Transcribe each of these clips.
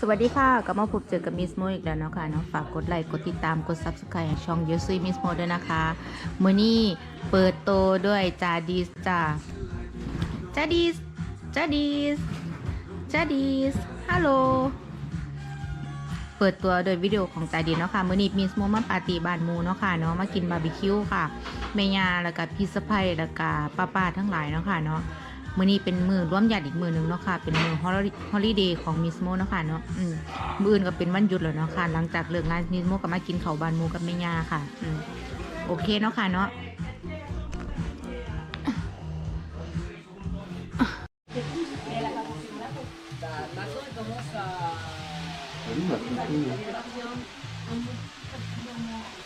สวัสดีค่ะกลับมาพบเจอกับมิสโมอีกแล้วเนาะค่ะเนาะฝากกดไลค์กดติดตามกด subscribe ช่องยูซุยมิสโมด้วยนะคะมื้อนี้เปิดโตด้วยจาดีสจ้าจาดีสจาดีสจาดีสฮัลโหลเปิดตัวโดยวิดีโอของจาดีเนาะค่ะมื้อนี้มิสโมมาปาร์ตี้บ้านมูเนาะค่ะเนาะมากินบาร์บีคิวค่ะแม่ยาแล้วก็พี่สะใภ้แล้วก็ป้าๆทั้งหลายเนาะค่ะเนาะ มื้อนี้เป็นมือร่วมญาติอีกมือหนึงเนาะค่ะ เป็นมือฮอลิเดย์ของมิสโมเนาะค่ะเนาะอืมมื้ออื่นก็เป็นวันหยุดแล้วเนาะค่ะ หลังจากเลิกงานมิสโมก็มากินข้าวบานหมูกับแม่ย่าค่ะอืมโอเคเนาะค่ะเนาะ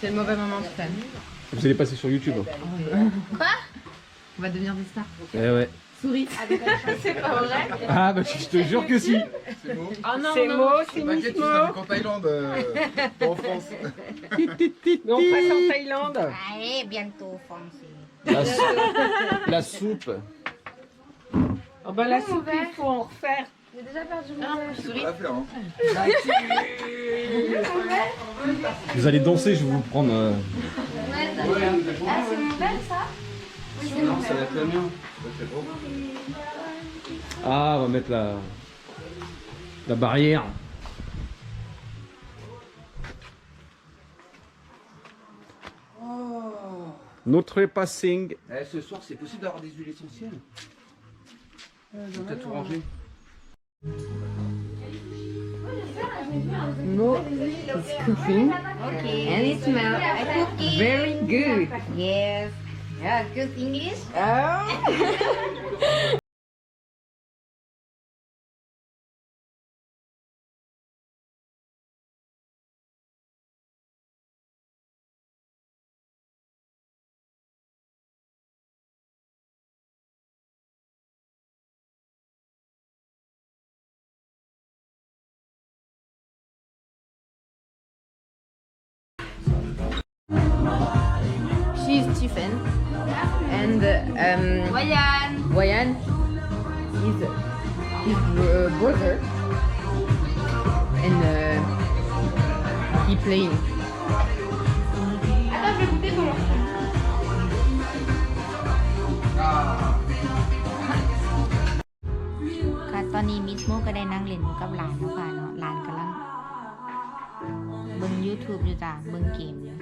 C'est le mauvais moment cette année. Vous allez passer sur YouTube. Quoi On va devenir des stars. Eh ouais. Souris. c'est pas vrai Ah bah je te jure que si. Oh non, c'est Mo, c'est T'inquiète, tu seras en Thaïlande, euh, pas en France. Mais on passe en Thaïlande. Allez, bientôt français. La, sou- la soupe. Oh bah la soupe, il faut en refaire. On va faire, hein. Vous allez danser, je vais vous prendre. euh, Non, ça va être la mienne. Ah, on va mettre la la barrière. Notre passing. Eh, ce soir, c'est possible d'avoir des huiles essentielles T'as tout rangé Mo is cooking Okay. and it smells very good. Yes. Yeah, good English. Oh. She's Tiffen and um, Voyan. Wayan is his bro- brother and uh, he playing. Attends, je vais goûter comment. ค่ะตอนนี้มิสโมก็ได้นั่งเล่นอยู่กับหลานเนาะค่ะเนาะหลานกำลังเบิ่ง YouTube อยู่จ้ะเบิ่งเกมอยู่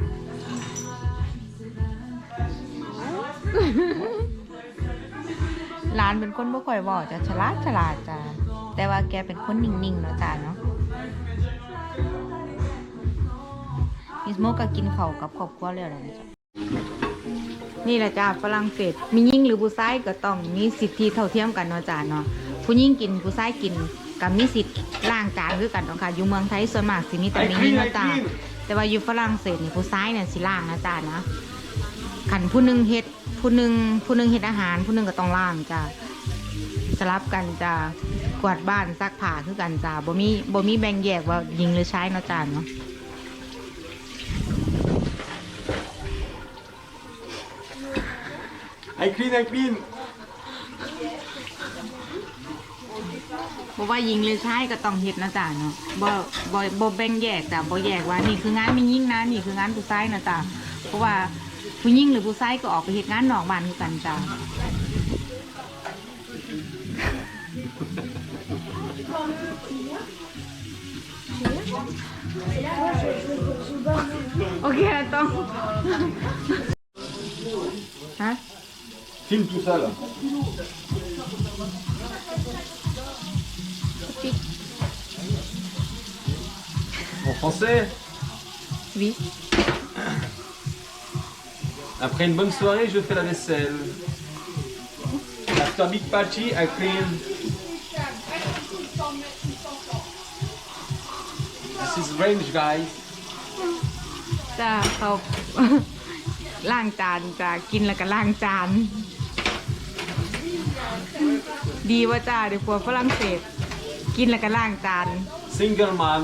หลานเป็นคนบ่ค่อยเว้าจะฉลาดฉลาดจ้ะแต่ว่าแกเป็นคนนิ่งๆเนาะจ้ะเนาะมิสโมก็กินข้าวกับครอบครัวแล้วล่ะจ้ะนี่แหละจ้าฝรั่งเศสมียิ่งหรือผู้ชายก็ต้องมีสิทธิเท่าเทียมกันเนาะจ้ะเนาะผู้หญิงกินผู้ชายกินก็มีสิทธิ์ล้างจานคือกันเนาะค่ะอยู่เมืองไทยส่วนมากสิมีแต่มียิ่งเนาะจ้ะแต่ว่าอยู่ฝรั่งเศสนี่ผู้ชายเนี่ยสิล้างนะจ้ะนะ ขันผู้หนึ่งเฮ็ดผู้หนึ่งผู้หนึ่งเฮ็ดอาหาร ผู้หนึ่งก็ต้องล้างจ้ะสลับกันจ้ะกวาดบ้านซักผ้าคือกันจ้ะบ่มีบ่มีแบ่งแยกว่าหญิงหรือชายเนาะจ้ะเนาะ I clean, I clean. บ่ว่าหญิงหรือชายก็ต้องเฮ็ดนะจ้ะเนาะบ่บ่บ่แบ่งแยกจ้ะบ่แยกว่านี่คืองานมีหญิงนะนี่คืองานผู้ชายนะจ้ะเพราะว่า ผู้หญิงหรือผู้ชายก็ออกไปเฮ็ดงานนอกบ้านคือกันจ้ะโอเคต้องฮะ Filme tout ça là. En français, Oui. Après une bonne soirée, je fais la vaisselle. After big party, I clean. This is range, guys. จ้าเขาล้างจานจ้ากินแล้วก็ล้างจาน ดีว่าจ้าเดี๋ยวพวกฝรั่งเศส กินแล้วก็ล้างจาน Single man.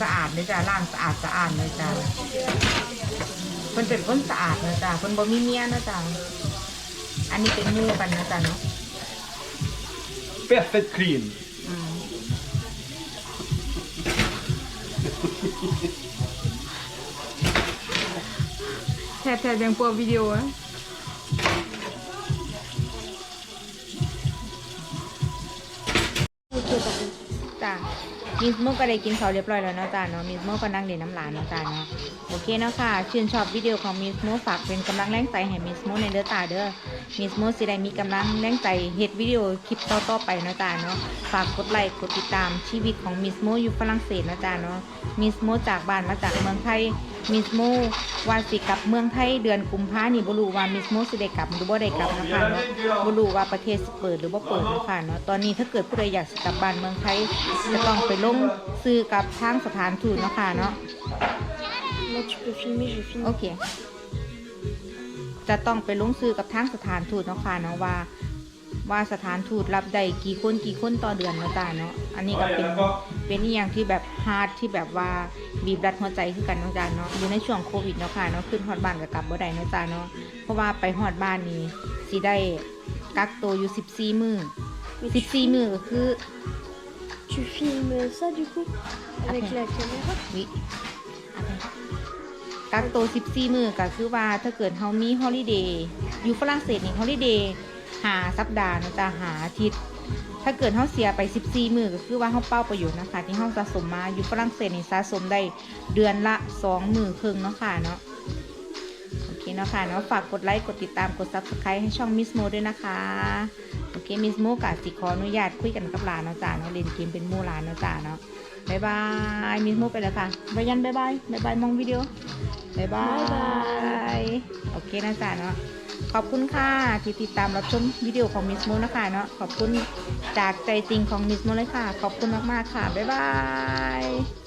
สะอาดเลยจ้ะล่างสะอาดสะอาดเลยจ้ะเพิ่นเป็นคนสะอาดนะจ้ะเพิ่นบ่มีเมียนะจ้ะอันนี้เป็นหมู่กันนะจ้ะเนาะ Perfect clean. อืมแทบแทบยังพวกวิดีโออะ จ้ามิสโมก็ได้กินข้าวเรียบร้อยแล้วเนาะจ้ะเนาะมิสโมก็นั่งเล่นน้ำหลานเนาะจ้ะเนาะโอเคเนาะค่ะ ชื่นชอบวิดีโอของมิสโมฝากเป็นกำลังแรงใจให้มิสโมในเด้อตาเด้อมิสโมสิได้มีกำลังแรงใจเฮ็ดวิดีโอคลิปต่อๆไปเนาะจ้าเนาะฝากกดไลค์กดติดตามชีวิตของมิสโมอยู่ฝรั่งเศสเนาะจ้าเนาะมิสโมจากบ้านมาจากเมืองไทย มิสโมว่าสิกลับเมืองไทยเดือนกุมภานี่บ่รู้ว่ามิสโมสิได้กลับหรือบ่ได้กลับนะคะเนาะบ่รู้ว่าประเทศสิเปิดหรือบ่เปิดนะคะเนาะตอนนี้ถ้าเกิดผู้ใดอยากสิกลับบ้านเมืองไทยจะต้องไปลงซื้อกับทางสถานทูตเนาะค่ะเนาะ Là, tu peux filmer, je filme. โอเคจะต้องไปลงซื้อกับทางสถานทูตเนาะค่ะเนาะว่า ว่าสถานทูตรับได้กี่คนกี่คนต่อเดือนเนาะจ้าเนาะอันนี้ก็เป็นเป็นอหย่างที่แบบฮาร์ดที่แบบว่าบีบรัดหัวใจคือกันเนาะจ้าเนาะอยู่ในช่วงโควิดเนาะค่ะเนาะขึ้นฮอดบ้านกับกลับบ่ได้เนาะจ้าเนาะเพราะว่าไปฮอดบ้านนี่สิได้กักตัวอยู่14มื้อ Mais tu, 14มื้อก็คือ tu filmes ça du coup Avec Après. la caméra วิกักตัว14 มือก็คือว่าถ้าเกิดเฮามีฮอลิเดย์อยู่ฝรั่งเศสนี่ฮอลิเดย์ หาสัปดาห์นะจ๊ะหาอาทิตย์ ถ้าเกิดเฮาเสียไป 14 มือก็คือว่าเฮาเป้าประโยชน์นะคะ ที่เฮาสะสมมาอยู่ฝรั่งเศสนี่สะสมได้เดือนละ 2 มือครึ่งเนาะค่ะเนาะโอเคเนาะค่ะเนาะฝากกดไลค์กดติดตามกด Subscribe ให้ช่องมิสโมด้วยนะคะโอเคมิสโมกะสิขออนุญาตคุยกันกับหลานเนาะจ้าเนาะเล่นเกมเป็นหมู่หลานเนาะจ้าเนาะบายบายมิสโมไปแล้วค่ะบายันบายบายบายบายมองวิดีโอบายบายบ๊ายบายโอเคนะจ๊ะเนาะ ขอบคุณค่ะที่ติดตามรับชมวิดีโอของมิสโมนะคะเนาะขอบคุณจากใจจริงของมิสโมเลยค่ะ ขอบคุณมากๆค่ะ บ๊ายบาย